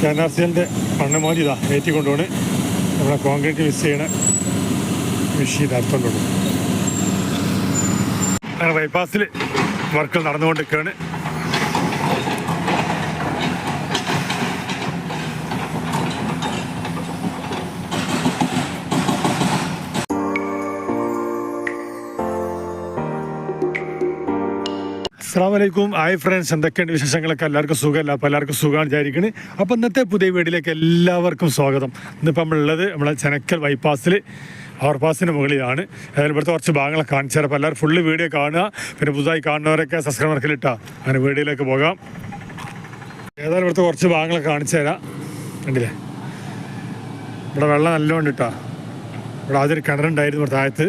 K N R C എല്ലിന്റെ കൊണ്ടുപോണ് നമ്മുടെ concrete mix ചെയ്യണ മെഷീൻ അങ്ങനെ ബൈപ്പാസിൽ വർക്കുകൾ നടന്നുകൊണ്ടിരിക്കുകയാണ്. അസ്സാം വലൈക്കും ഹായ് ഫ്രണ്ട്സ് എന്തൊക്കെയുണ്ട് വിശേഷങ്ങളൊക്കെ? എല്ലാവർക്കും സുഖമല്ല? അപ്പോൾ എല്ലാവർക്കും സുഖമാണ് വിചാരിക്കണേ. അപ്പോൾ ഇന്നത്തെ പുതിയ വീട്ടിലേക്ക് എല്ലാവർക്കും സ്വാഗതം. ഇന്നിപ്പോൾ നമ്മളുള്ളത് നമ്മളെ ചെനക്കൽ ബൈപ്പാസിൽ ഓവർപാസിന് മുകളിലാണ്. അതിൽ ഇവിടുത്തെ കുറച്ച് ഭാഗങ്ങളൊക്കെ കാണിച്ചു അപ്പോൾ എല്ലാവരും ഫുള്ള് വീഡിയോ കാണുക. പിന്നെ പുതുതായി കാണുന്നവരൊക്കെ സബ്സ്ക്രൈബ് മാർക്കിലിട്ടാ അങ്ങനെ വീഡിയോയിലേക്ക് പോകാം. ഏതായാലും ഇവിടുത്തെ കുറച്ച് ഭാഗങ്ങളൊക്കെ കാണിച്ചു തരാം. കണ്ടില്ലേ? ഇവിടെ വെള്ളം നല്ലോണ്ട് ഇട്ടാ ഇവിടെ ആദ്യം കിണറുണ്ടായിരുന്നു ഇവിടെ താഴത്ത്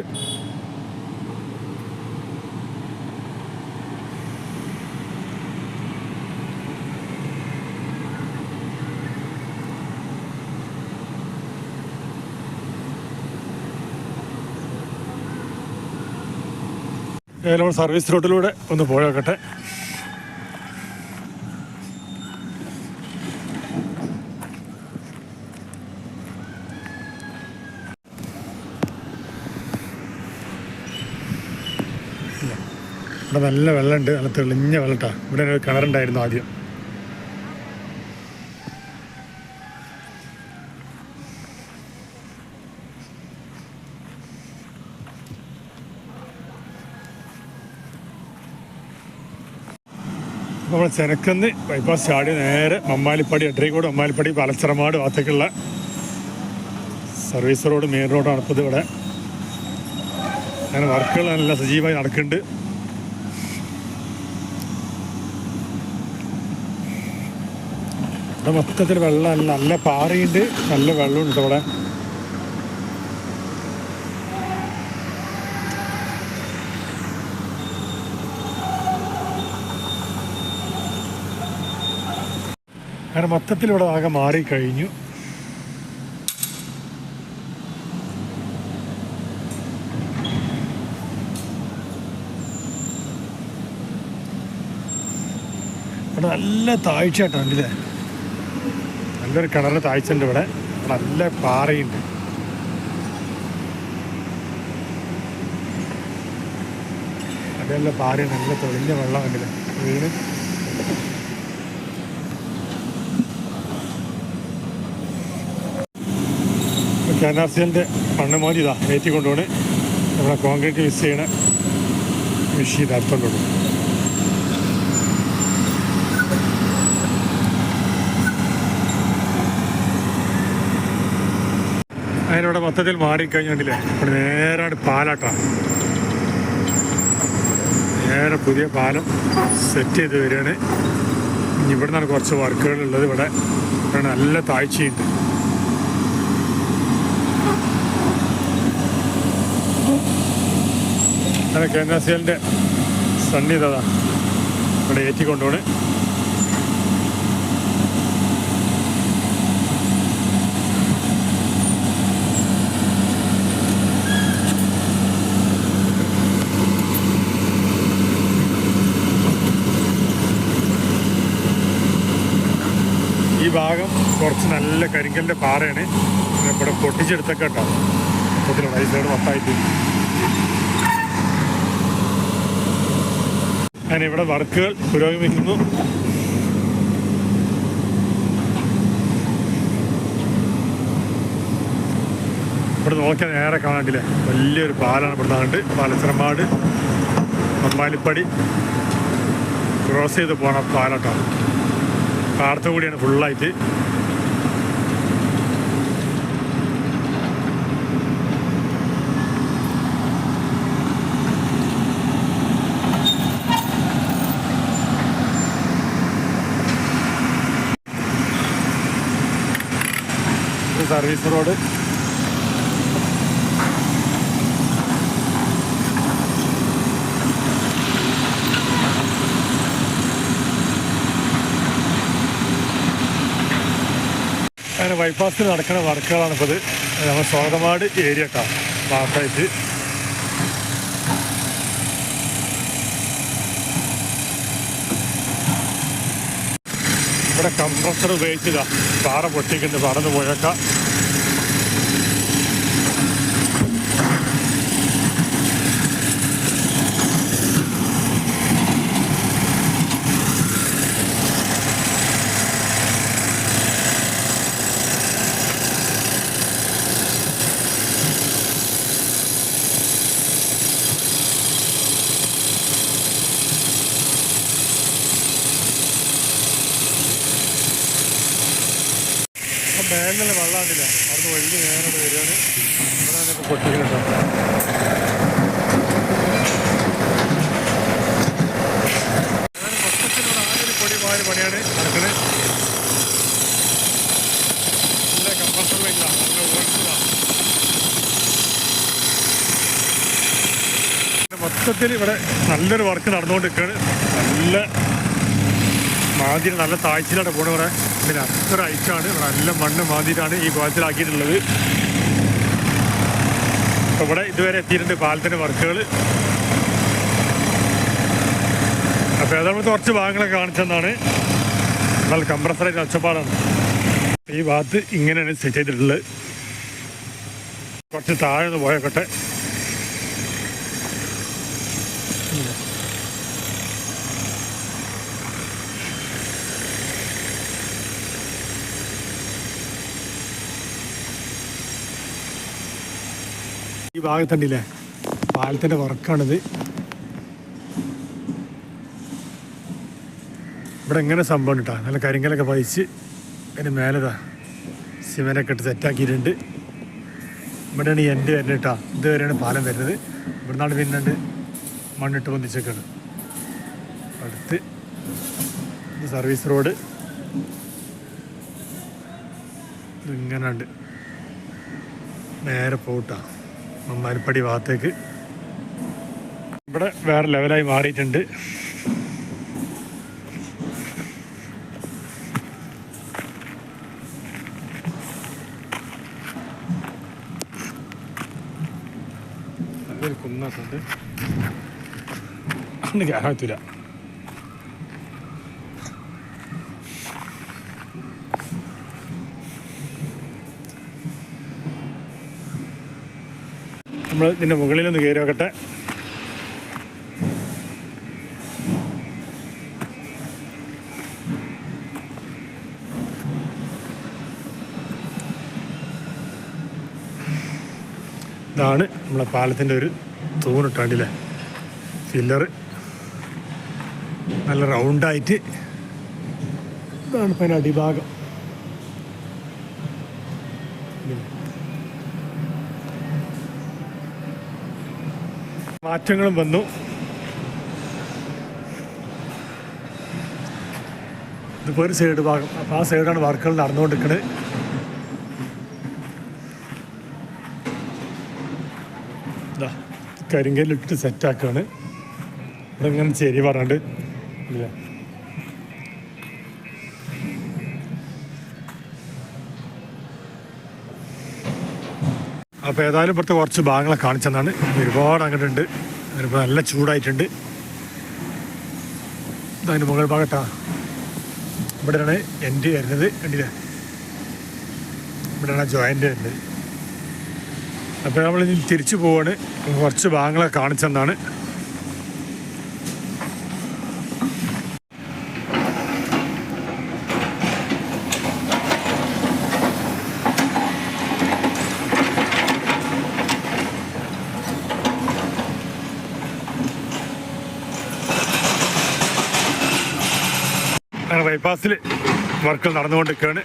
ഏലം സർവീസ് റോഡിലൂടെ ഒന്ന് പോയോക്കട്ടെ. ഇവിടെ നല്ല വെള്ളമുണ്ട്. നല്ല തെളിഞ്ഞ വെള്ളട്ടാ. ഇവിടെ ഒരു കിണറുണ്ടായിരുന്നു ആദ്യം. നമ്മൾ ചെനക്കന്ന് ബൈപ്പാസ് ചാടി നേരെ മമ്മാലിപ്പടി എട്ടരിക്കോട് മമ്മാലിപ്പടി പലച്ചറമാട് ഭാഗത്തേക്കുള്ള സർവീസ് റോഡ് മെയിൻ റോഡാണ് ഇപ്പോൾ ഇവിടെ. അങ്ങനെ വർക്കുകൾ നല്ല സജീവമായി നടക്കുന്നുണ്ട്. ഇവിടെ മൊത്തത്തിൽ വെള്ളം നല്ല നല്ല പാറയുണ്ട് നല്ല വെള്ളമുണ്ട് ഇവിടെ. അങ്ങനെ മൊത്തത്തിൽ ഇവിടെ ആകെ മാറിക്കഴിഞ്ഞു ഇവിടെ നല്ല താഴ്ചയായിട്ടുണ്ട് ഇല്ലേ? നല്ലൊരു കിണറിന്റെ താഴ്ച ഉണ്ട് ഇവിടെ നല്ല പാറയുണ്ട്. അതെല്ലാം പാറ നല്ല തെളിഞ്ഞ വെള്ളമുണ്ടല്ലേ വീണ് കെ എൻ ആർ സി എല്ലിന്റെ മണ്ണ് മോദി ഇതാ ഏറ്റി കൊണ്ടുപോണ്. നമ്മളെ കോൺക്രീറ്റ് മിസ് ചെയ്യണ മെഷീൻ അർത്ഥമുള്ളൂ അതിനിവിടെ മൊത്തത്തിൽ മാറിക്കഴിഞ്ഞിട്ടില്ലേ ഇവിടെ നേരാണ് പാലാട്ടാണ് നേരെ പുതിയ പാലം സെറ്റ് ചെയ്ത് വരികയാണ്. ഇനി ഇവിടെ നിന്നാണ് കുറച്ച് വർക്കുകൾ ഉള്ളത്. ഇവിടെ ഇവിടെ നല്ല താഴ്ചയുണ്ട്. അങ്ങനെ കെ എൻ എസ് എല്ലിന്റെ സന്നിധത ഇവിടെ ഏറ്റിക്കൊണ്ടുപോണ്. ഈ ഭാഗം കുറച്ച് നല്ല കരിങ്കലിന്റെ പാറയാണ്. ഇവിടെ പൊട്ടിച്ചെടുത്തൊക്കെ കേട്ടോ. മൊത്തത്തിലുള്ള ഈ മൊത്തമായിട്ട്. അങ്ങനെ ഇവിടെ വർക്കുകൾ പുരോഗമിക്കുന്നു. ഇവിടെ നോക്കിയാൽ നേരെ കാണാണ്ടില്ലേ വലിയൊരു പാലാണ് ഇവിടെ നിന്നുണ്ട് പാലച്ചിറമാട് മമ്മാലിപ്പടി ക്രോസ് ചെയ്ത് പോണ പാലട്ടാണ് പാടത്തു കൂടിയാണ് ഫുള്ളായിട്ട് സർവീസ് റോഡ്. അങ്ങനെ ബൈപ്പാസിൽ നടക്കുന്ന വർക്കുകളാണ് ഇപ്പോൾ ഇത് നമ്മൾ സ്വാഗതമാട് ഏരിയ കേട്ടോ ഭാഗത്തായിട്ട് ഇവിടെ കംപ്രസർ ഉപയോഗിച്ചതാണ് പാറ പൊട്ടിക്കുന്നു പറന്ന് പോയേക്കാം. അപ്പം വള്ളാണ്ടില്ല അവിടുന്ന് വഴുകി നേരോട് വരികയാണ്. ഇവിടെ ഓടിച്ചതാണ് മൊത്തത്തിൽ ഇവിടെ നല്ലൊരു വർക്ക് നടന്നുകൊണ്ടിരിക്കുകയാണ്. നല്ല മാതിരി നല്ല താഴ്ചയിലാണ് പോണിവിടെ പിന്നെ അത്ര ഐറ്റാണ്. നല്ല മണ്ണ് മാതിരിയാണ് ഈ കുളത്തിലാക്കിയിട്ടുള്ളത് ഇവിടെ ഇതുവരെ എത്തിയിട്ടുണ്ട് പാലത്തിന്റെ വർക്കുകൾ. അപ്പോൾ ഏതാണ്ട് കുറച്ച് ഭാഗങ്ങളൊക്കെ കാണിച്ചെന്നാണ്. നല്ല കംപ്രസറായിട്ട് ഒച്ചപ്പാടാണ്. ഈ ഭാഗത്ത് ഇങ്ങനെയാണ് സെറ്റ് ചെയ്തിട്ടുള്ളത്. കുറച്ച് താഴെ പോയേക്കട്ടെ. ഈ ഭാഗത്തുണ്ടല്ലേ പാലത്തിന്റെ വർക്കാണിത്. ഇവിടെ എങ്ങനെ സംഭവം കേട്ടോ നല്ല കരിങ്കലൊക്കെ പതിച്ച് അതിന് മേലതാ സിമെന്റൊക്കെ ഇട്ട് സെറ്റാക്കിയിട്ടുണ്ട് ഇവിടെയാണ് എന്റെ വരുന്നത് കേട്ടോ ഇതുവരെയാണ് പാലം വരുന്നത്. ഇവിടുന്നാണ് പിന്നുണ്ട് മണ്ണിട്ട് പൊന്തിച്ചേക്കാണ്. അടുത്ത് സർവീസ് റോഡ് ഇതിങ്ങനെ ഉണ്ട് നേരെ പോട്ടാ മമ്മാരിപ്പടി ഭാഗത്തേക്ക്. ഇവിടെ വേറെ ലെവലായി മാറിയിട്ടുണ്ട്. നല്ലൊരു കുന്നൊക്കെ അന്ന് കയറാൻ നമ്മൾ ഇതിന്റെ മുകളിലൊന്ന് കയറി നോക്കട്ടെ. ഇതാണ് നമ്മളെ പാലത്തിന്റെ ഒരു തൂണിട്ടാണ്ടില്ലേ? ഫില്ലർ നല്ല റൗണ്ടായിട്ട് ഇതാണ് ഇപ്പം അതിന്റെ അടിഭാഗം. മാറ്റങ്ങളും വന്നു. ഇതിപ്പോൾ ഒരു സൈഡ് ഭാഗം. അപ്പോൾ ആ സൈഡാണ് വർക്കുകൾ നടന്നുകൊണ്ടിരിക്കുന്നത് ഇതാ സെറ്റാക്കുകയാണ് ഇവിടെ ഇങ്ങനെ ചെരി പറഞ്ഞിട്ട്. ഇല്ല? അപ്പോൾ ഏതായാലും ഇപ്പുറത്ത് കുറച്ച് ഭാഗങ്ങളെ കാണിച്ചെന്നാണ്. ഒരുപാട് അങ്ങോട്ടുണ്ട്. അതിപ്പോൾ നല്ല ചൂടായിട്ടുണ്ട്. അതിന്റെ മുകൾ ഭാഗത്താ. ഇവിടെയാണ് എന്റെ വരുന്നത്. കണ്ടില്ല? ഇവിടെയാണ് ജോയിന്റ് വരുന്നത്. അപ്പോൾ നമ്മൾ തിരിച്ചു പോവാണ്. കുറച്ച് ഭാഗങ്ങളെ കാണിച്ചെന്നാണ്. ബൈപ്പാസിൽ വർക്കുകൾ നടന്നുകൊണ്ടിരിക്കുകയാണ്.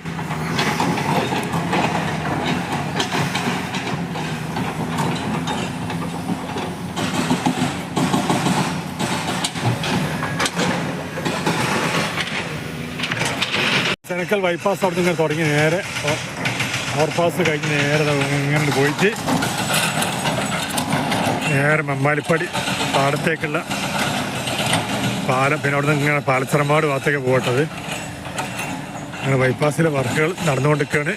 സെനക്കൽ ബൈപ്പാസ് അവിടെ നിന്ന് തുടങ്ങി നേരെ. ഓവർപാസ് കഴിഞ്ഞ് നേരെ ഇങ്ങനെ പോയിട്ട് നേരെ മമ്മാലിപ്പടി പാടത്തേക്കുള്ള പാലം പിന്നെ അവിടെ നിന്ന് ഇങ്ങനെ പാലച്ചിറമ്പാട് ഭാഗത്തേക്ക് പോകട്ടത് അങ്ങനെ ബൈപ്പാസിലെ വർക്കുകൾ നടന്നുകൊണ്ടിരിക്കുകയാണ്.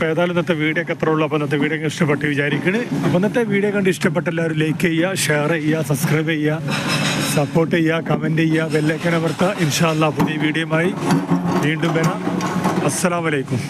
അപ്പോൾ ഏതായാലും ഇന്നത്തെ വീഡിയോ ഒക്കെ എത്ര ഉള്ളൂ അപ്പോൾ ഇന്നത്തെ വീഡിയോ ഇഷ്ടപ്പെട്ട് വിചാരിക്കണ്. അപ്പോൾ ഇന്നത്തെ വീഡിയോ കണ്ട് ഇഷ്ടപ്പെട്ട എല്ലാവരും ലൈക്ക് ചെയ്യുക ഷെയർ ചെയ്യുക സബ്സ്ക്രൈബ് ചെയ്യുക സപ്പോർട്ട് ചെയ്യുക കമന്റ് ചെയ്യുക ബെല്ലൈക്കൻ അമർത്തുക. ഇൻഷാല്ല പുതിയ വീഡിയോയുമായി വീണ്ടും വരാം. അസ്സലാമലൈക്കും